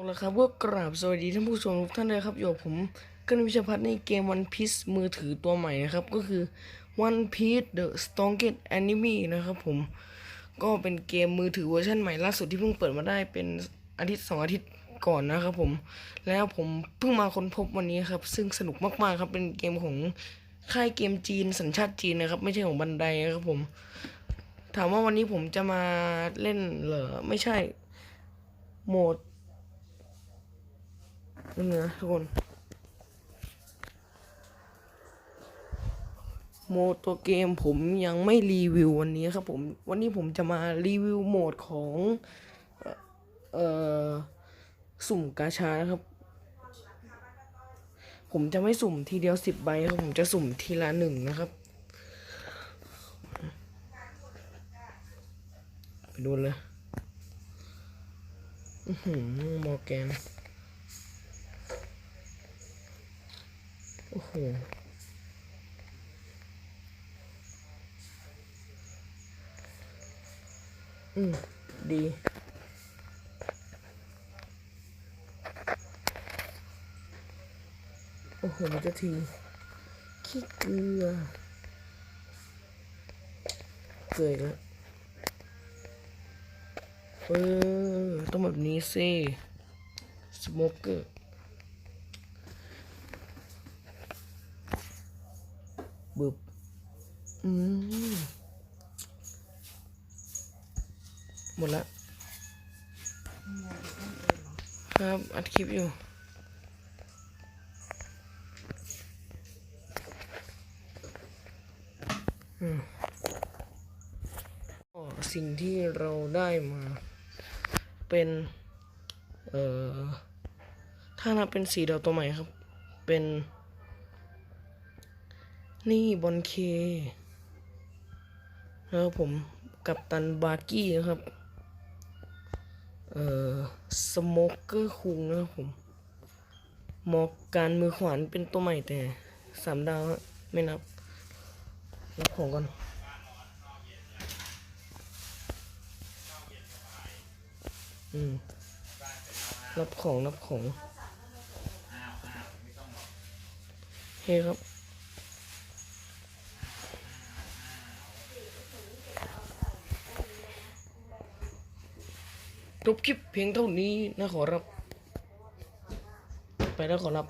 เอาละครับก็กราบสวัสดีท่านผู้ชมทุกท่านเลยครับอยู่กับผมกันวิชพัฒน์ในเกม One Piece มือถือตัวใหม่นะครับ ก็คือ One Piece The Strongest Enemy นะครับผมก็เป็นเกมมือถือเวอร์ชันใหม่ล่าสุดที่เพิ่งเปิดมาได้เป็นอาทิตย์สองอาทิตย์ก่อนนะครับผมแล้วผมเพิ่งมาค้นพบวันนี้ครับ ซึ่งสนุกมากๆครับเป็นเกมของค่ายเกมจีนสัญชาติจีนนะครับ ไม่ใช่ของบันไดนะครับผม ถามว่าวันนี้ผมจะมาเล่นเหรอไม่ใช่โหมด นั่นนะทุกคน โหมดตัวเกมผมยังไม่รีวิววันนี้ครับผม วันนี้ผมจะมารีวิวโหมดของ เอ่อ สุ่มกาชานะครับ ผมจะไม่สุ่มทีเดียวสิบใบครับ ผมจะสุ่มทีละหนึ่งนะครับไปดูเลย อือหือมอแกน อืม ดี โอ้โหมันจะทีขี้เกลือเกลืออีกแล้วเออ ต้องแบบนี้สิสโมกเกอร์ บึบอืมหมดละครับอัดคลิปอยู่อืมก็สิ่งที่เราได้มาเป็น เอ่อ ถ้านับเป็นสีดาวตัวใหม่ครับ เป็น นี่บอลเคนะครับผมกับตันบาร์กี้นะครับ เอ่อ สโมกเกอร์คุงนะครับผมมอกการมือขวานเป็นตัวใหม่แต่สามดาวไม่นับรับของก่อนอืมรับของรับของเฮ้ครับ จบคลิปเพียงเท่านี้นะขอรับ ไปแล้วขอรับ